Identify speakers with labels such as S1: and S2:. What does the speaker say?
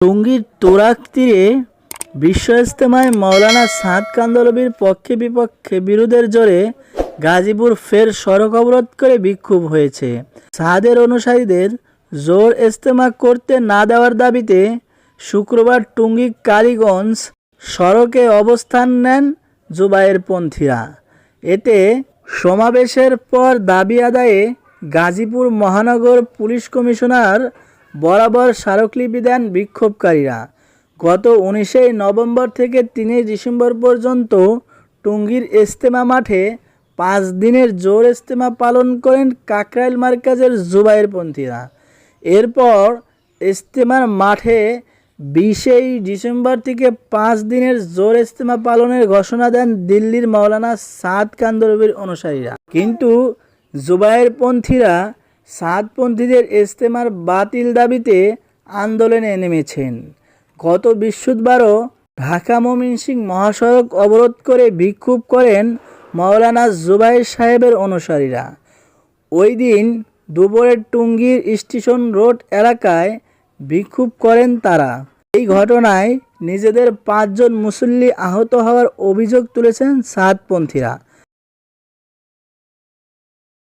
S1: টঙ্গীর তোরাক তীরে বিশ্ব ইজতেমায় মৌলানা সাদ কান্দলবির পক্ষে বিপক্ষে বিরোধের জোরে গাজীপুর ফের সড়ক অবরোধ করে বিক্ষোভ হয়েছে। সাদের অনুসারীদের জোর ইজতেমা করতে না দেওয়ার দাবিতে শুক্রবার টুঙ্গী কালীগঞ্জ সড়কে অবস্থান নেন জুবায়ের পন্থীরা। এতে সমাবেশের পর দাবি আদায়ে গাজীপুর মহানগর পুলিশ কমিশনার বরাবর স্মারকলিপি দেন বিক্ষোভকারীরা। গত উনিশে নভেম্বর থেকে তিনই ডিসেম্বর পর্যন্ত টুঙ্গীর ইজতেমা মাঠে পাঁচ দিনের জোর ইজতেমা পালন করেন কাকরাইল মার্কাজের জুবাইরপন্থীরা। এরপর ইজতেমার মাঠে বিশেই ডিসেম্বর থেকে পাঁচ দিনের জোর ইজতেমা পালনের ঘোষণা দেন দিল্লির মাওলানা সাদ কান্দরবির অনুসারীরা। কিন্তু জুবাইরপন্থীরা সাদপন্থীদের ইজতেমার বাতিল দাবিতে আন্দোলনে নেমেছেন। গত বৃহস্পতিবারও ঢাকা ময়মনসিং মহাসড়ক অবরোধ করে বিক্ষোভ করেন মাওলানা জুবাইর সাহেবের অনুসারীরা। ওই দিন দুপুরে টুঙ্গীর স্টেশন রোড এলাকায় বিক্ষোভ করেন তারা। এই ঘটনায় নিজেদের পাঁচজন মুসল্লি আহত হওয়ার অভিযোগ তুলেছেন সাতপন্থীরা